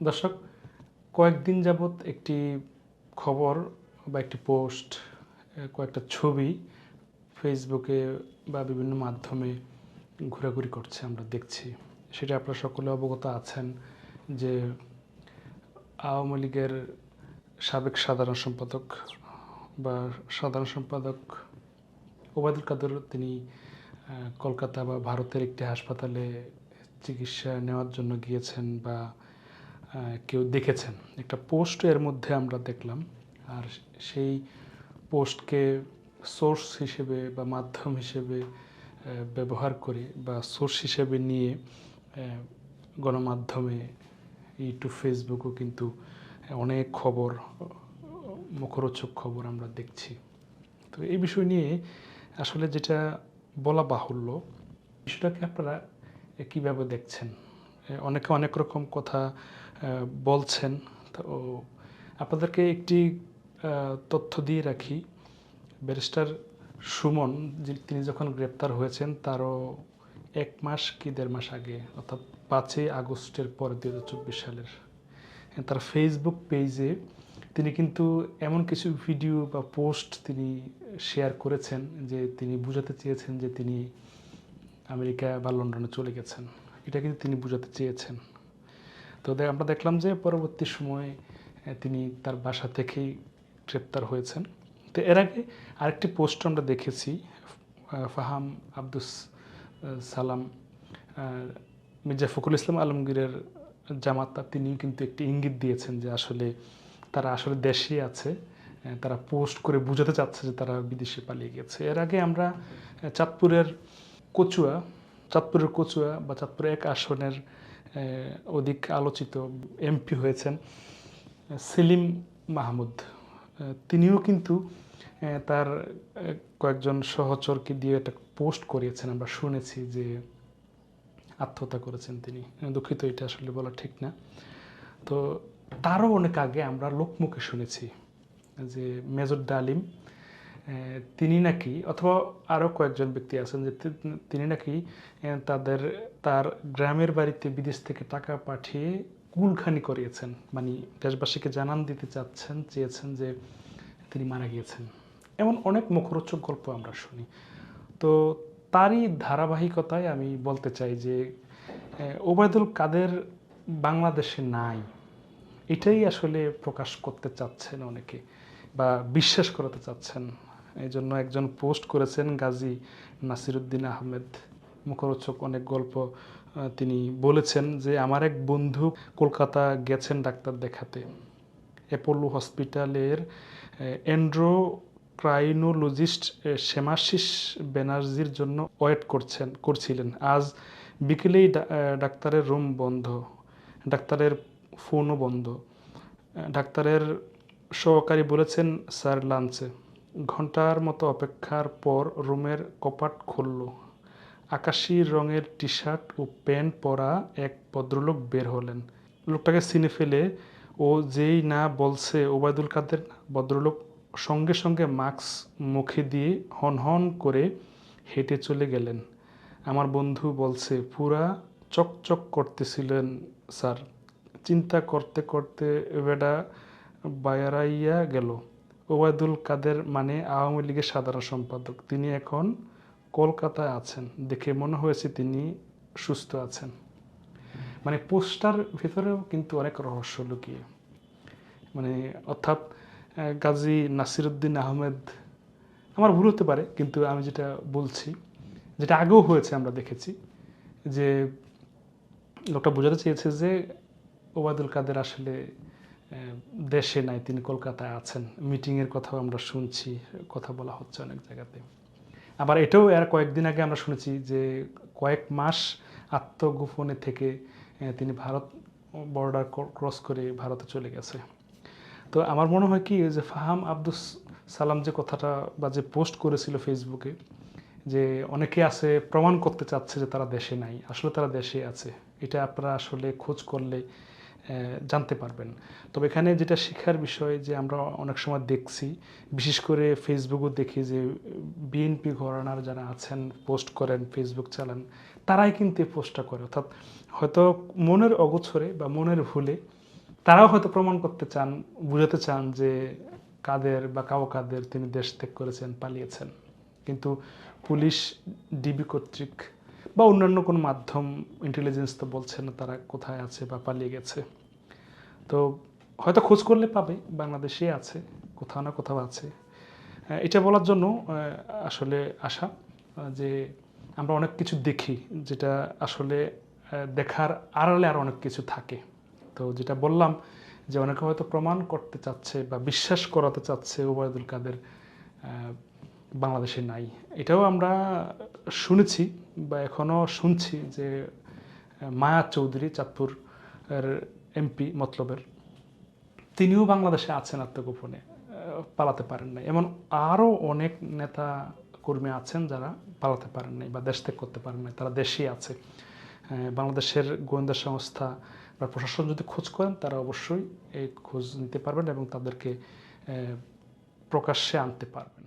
দর্শক, কয়েকদিন যাবৎ একটি খবর বা একটি পোস্ট কয়েকটা ছবি ফেসবুকে বা বিভিন্ন মাধ্যমে ঘোরাঘুরি করছে, আমরা দেখছি। সেটা আপনারা সকলে অবগত আছেন যে আওয়ামী লীগের সাবেক সাধারণ সম্পাদক বা সাধারণ সম্পাদক ওবায়দুল কাদের, তিনি কলকাতা বা ভারতের একটি হাসপাতালে চিকিৎসা নেওয়ার জন্য গিয়েছেন বা কেউ দেখেছেন। একটা পোস্ট এর মধ্যে আমরা দেখলাম, আর সেই পোস্টকে সোর্স হিসেবে বা মাধ্যম হিসেবে ব্যবহার করে বা সোর্স হিসেবে নিয়ে গণমাধ্যমে, ইউটিউব, ফেসবুকও কিন্তু অনেক খবর, মুখরোচক খবর আমরা দেখছি। তো এই বিষয় নিয়ে আসলে যেটা বলা বাহুল্য, বিষয়টাকে আপনারা কীভাবে দেখছেন? অনেকে অনেক রকম কথা বলছেন। তো আপনাদেরকে একটি তথ্য দিয়ে রাখি। ব্যারিস্টার সুমন তিনি যখন গ্রেপ্তার হয়েছেন, তারও এক মাস কি দেড় মাস আগে, অর্থাৎ পাঁচই আগস্টের পর দু হাজার চব্বিশ সালের। তার ফেসবুক পেজে তিনি কিন্তু এমন কিছু ভিডিও বা পোস্ট তিনি শেয়ার করেছেন যে তিনি বুঝাতে চেয়েছেন যে তিনি আমেরিকা বা লন্ডনে চলে গেছেন। এটা কিন্তু তিনি বুঝাতে চেয়েছেন। তো আমরা দেখলাম যে পরবর্তী সময়ে তিনি তার বাসা থেকেই গ্রেপ্তার হয়েছেন। তো এর আগে আরেকটি পোস্ট আমরা দেখেছি ফাহাম আব্দুস সালাম মির্জা ফখরুল ইসলাম আলমগীরের জামাতা তিনিও কিন্তু একটি ইঙ্গিত দিয়েছেন যে আসলে তারা আসলে দেশে আছে তারা পোস্ট করে বোঝাতে চাচ্ছে যে তারা বিদেশে পালিয়ে গেছে। এর আগে আমরা চাঁদপুরের কচুয়া চাঁদপুরের কচুয়া বা চাঁদপুর এক আসনের অধিক আলোচিত এমপি হয়েছেন সেলিম মাহমুদ। তিনিও কিন্তু তার কয়েকজন সহচরকে দিয়ে একটা পোস্ট করিয়েছেন। আমরা শুনেছি যে আত্মহত্যা করেছেন তিনি। দুঃখিত, এটা আসলে বলা ঠিক না। তো তারও অনেক আগে আমরা লোকমুখে শুনেছি যে মেজর ডালিম তিনি নাকি, অথবা আরও কয়েকজন ব্যক্তি আছেন যে তিনি নাকি তাদের, তার গ্রামের বাড়িতে বিদেশ থেকে টাকা পাঠিয়ে কুলখানি করিয়েছেন। মানে দেশবাসীকে জানান দিতে চাচ্ছেন, চেয়েছেন যে তিনি মারা গিয়েছেন। এমন অনেক মুখরোচক গল্প আমরা শুনি। তো তারই ধারাবাহিকতায় আমি বলতে চাই যে ওবায়দুল কাদের বাংলাদেশে নাই। এটাই আসলে প্রকাশ করতে চাচ্ছেন অনেকে, বা বিশ্বাস করাতে চাচ্ছেন এই জন্য একজন পোস্ট করেছেন গাজী নাসিরুদ্দিন আহমেদ। মুখরোচক অনেক গল্প তিনি বলেছেন যে, আমার এক বন্ধু কলকাতা গেছেন ডাক্তার দেখাতে। অ্যাপোলো হসপিটালের অ্যান্ড্রো ক্রাইনোলজিস্ট শ্যামাশিস ব্যানার্জির জন্য ওয়েট করছেন, করছিলেন। আজ বিকেলেই ডাক্তারের রুম বন্ধ, ডাক্তারের ফোনও বন্ধ। ডাক্তারের সহকারী বলেছেন, স্যার, লাঞ্চে। ঘণ্টার মতো অপেক্ষার পর রুমের কপাট খুলল। আকাশি রঙের টি শার্ট ও প্যান্ট পরা এক ভদ্রলোক বের হলেন। লোকটাকে চিনে ফেলে ও যেই না বলছে ওবায়দুল কাদের ভদ্রলোক সঙ্গে সঙ্গে মাস্ক মুখে দিয়ে হন হন করে হেঁটে চলে গেলেন। আমার বন্ধু বলছে, পুরা চকচক করতেছিলেন স্যার। চিন্তা করতে করতে বেডা বায়ারাইয়া গেল। ওবায়দুল কাদের মানে আওয়ামী লীগের সাধারণ সম্পাদক। তিনি এখন কলকাতায় আছেন। দেখে মনে হয়েছে তিনি সুস্থ আছেন। মানে পোস্টার ভিতরেও কিন্তু অনেক রহস্য লুকিয়ে। মানে অর্থাৎ গাজী নাসিরুদ্দিন আহমেদ, আমার ভুল হতে পারে, কিন্তু আমি যেটা বলছি, যেটা আগেও হয়েছে আমরা দেখেছি, যে লোকটা বোঝাতে চেয়েছে যে ওবায়দুল কাদের আসলে দেশে নাই, তিনি কলকাতায় আছেন। মিটিংয়ের কথাও আমরা শুনছি, কথা বলা হচ্ছে অনেক জায়গাতে। আবার এটাও এর কয়েকদিন আগে আমরা শুনেছি যে কয়েক মাস আত্মগোপনে থেকে তিনি ভারত বর্ডার ক্রস করে ভারতে চলে গেছে। তো আমার মনে হয় কি যে ফাহাম আব্দুস সালাম যে কথাটা বা যে পোস্ট করেছিল ফেসবুকে, যে অনেকে আছে প্রমাণ করতে চাচ্ছে যে তারা দেশে নাই। আসলে তারা দেশে আছে। এটা আপনারা আসলে খোঁজ করলে জানতে পারবেন। তবে এখানে যেটা শেখার বিষয় যে আমরা অনেক সময় দেখছি, বিশেষ করে ফেসবুকও দেখি যে বিএনপি ঘরানার যারা আছেন, পোস্ট করেন ফেসবুক চালান, তারাই কিন্তু এই পোস্টটা করে। অর্থাৎ হয়তো মনের অগোছরে বা মনের ভুলে তারাও হয়তো প্রমাণ করতে চান, বুঝাতে চান যে কাদের বা কাউ কাদের তিনি দেশ ত্যাগ করেছেন, পালিয়েছেন। কিন্তু পুলিশ ডিবি কর্তৃক বা অন্যান্য কোনো মাধ্যম ইন্টেলিজেন্স তো বলছে না তারা কোথায় আছে বা পালিয়ে গেছে। তো হয়তো খোঁজ করলে পাবে, বাংলাদেশে আছে, কোথাও না কোথাও আছে। এটা বলার জন্য আসলে আশা যে আমরা অনেক কিছু দেখি যেটা আসলে দেখার আড়ালে আর অনেক কিছু থাকে। তো যেটা বললাম যে অনেকে হয়তো প্রমাণ করতে চাচ্ছে বা বিশ্বাস করাতে চাচ্ছে ওবায়দুল কাদের বাংলাদেশে নাই। এটাও আমরা শুনেছি বা এখনও শুনছি যে মায়া চৌধুরী চাঁদপুর এমপি মতলবের, তিনিও বাংলাদেশে আছেন আত্মগোপনে পালাতে পারেন নাই। এমন আরও অনেক নেতা কর্মী আছেন যারা পালাতে পারেন নাই বা দেশ ত্যাগ করতে পারেন নাই। তারা দেশেই আছে। বাংলাদেশের গোয়েন্দা সংস্থা বা প্রশাসন যদি খোঁজ করেন, তারা অবশ্যই এই খোঁজ নিতে পারবেন এবং তাদেরকে প্রকাশ্যে আনতে পারবেন।